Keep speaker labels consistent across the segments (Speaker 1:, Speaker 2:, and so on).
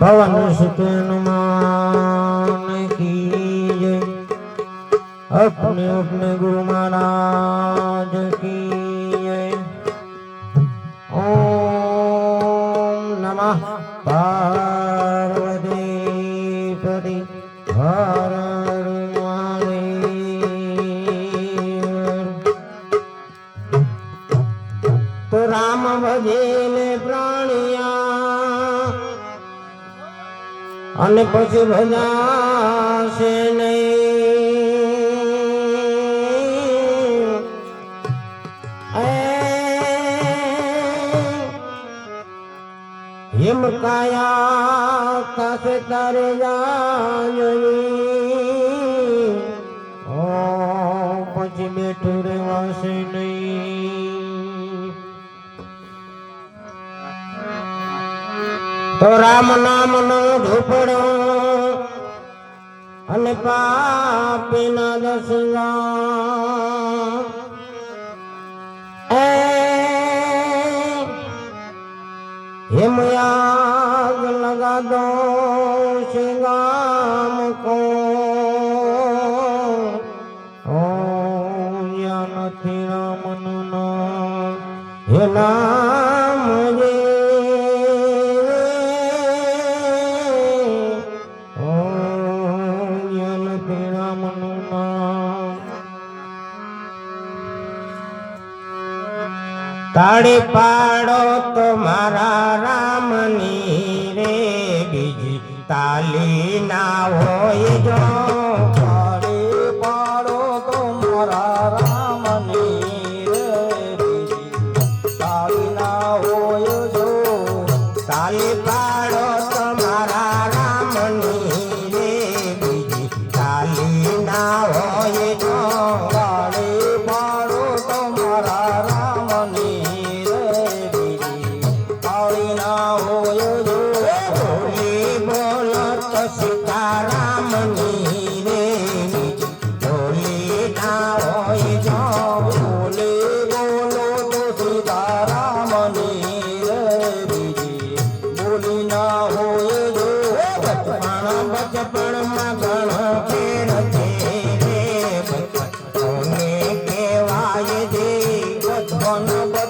Speaker 1: पवन सुत हनुमान की अपने अपने गुरु महाराज की ओम नमः पार्वती पति हर महादेव। તો અને પછી ભજાશે નહીં. હિમ કાયા કાસે તારે ઓ પછી બેઠું રહેવાશે નહીં. રામ નામ નો ઢોપડો અને પાપી ના દસલા એ હિમ આગ લગા દો શિંગામ કો. ઓ યા નથી રામનું નામ હે તાળી પાડો તો મારા રામની રે બીજી તાલી ના હોય જો.
Speaker 2: તાળી પાડો તો મારા રામની
Speaker 1: સીતારામની રે બીજી બોલી હોય જો
Speaker 2: બોલે બોલો તો સીતારામની રે બીજી બોલી ના હોય જો
Speaker 1: બચપણ બચપણમાં ઘણો ફેર છે રે કહેવાય દે
Speaker 2: બચપન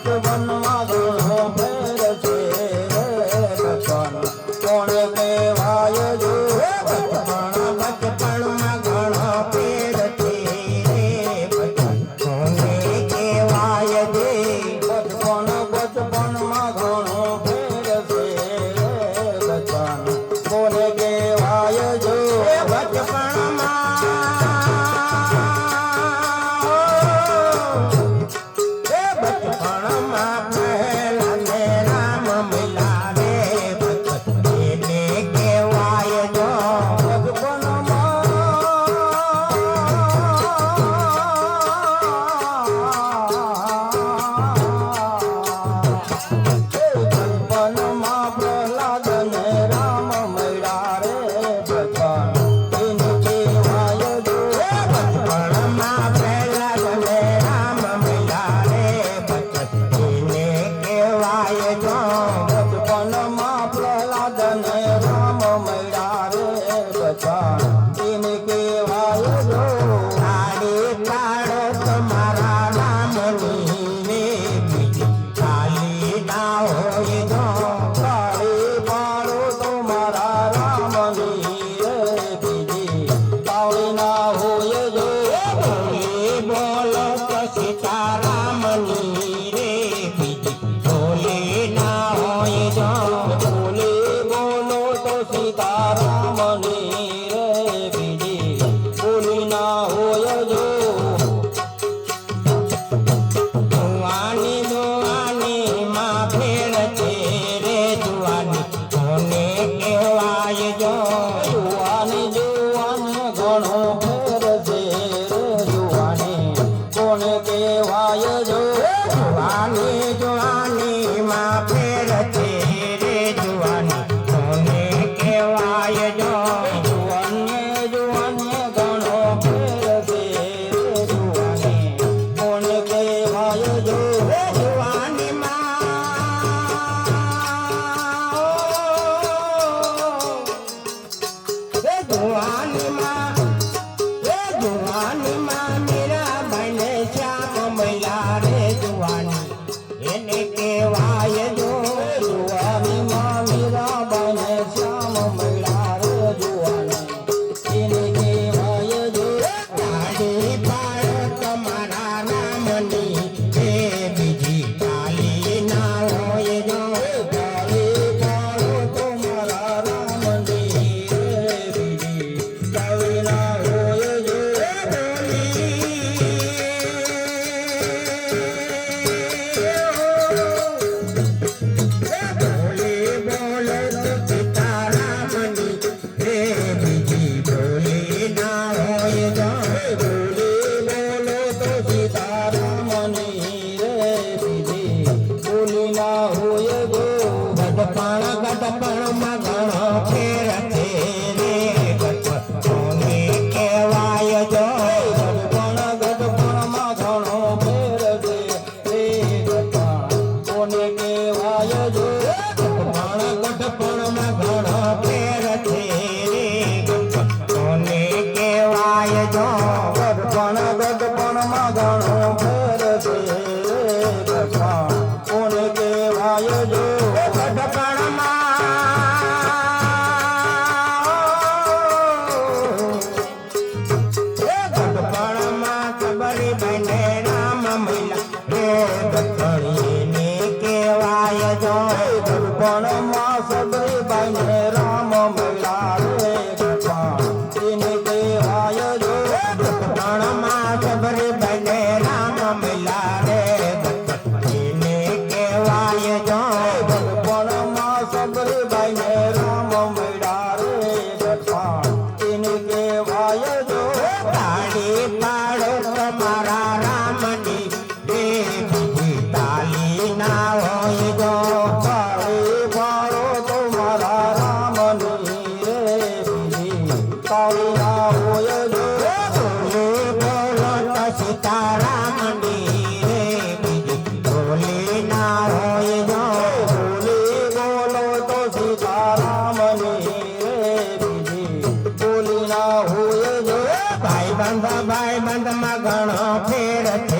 Speaker 1: બંધ ભાઈ બંધમાં ઘણો ફેર છે.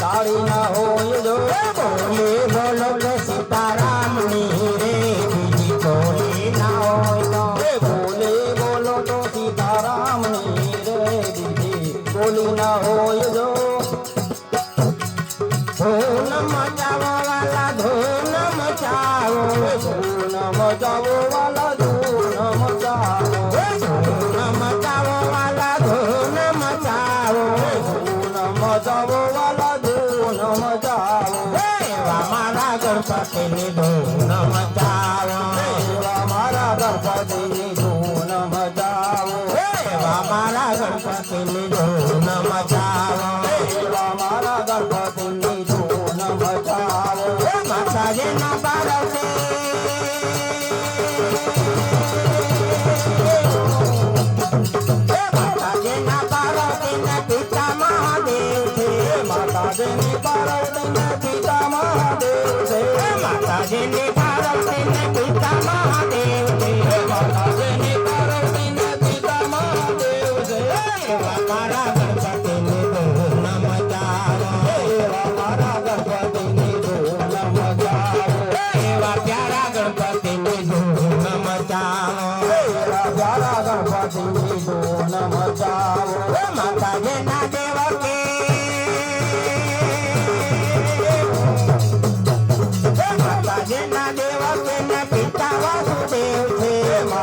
Speaker 1: તારી ના હોય જો બોલી.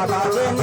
Speaker 1: છે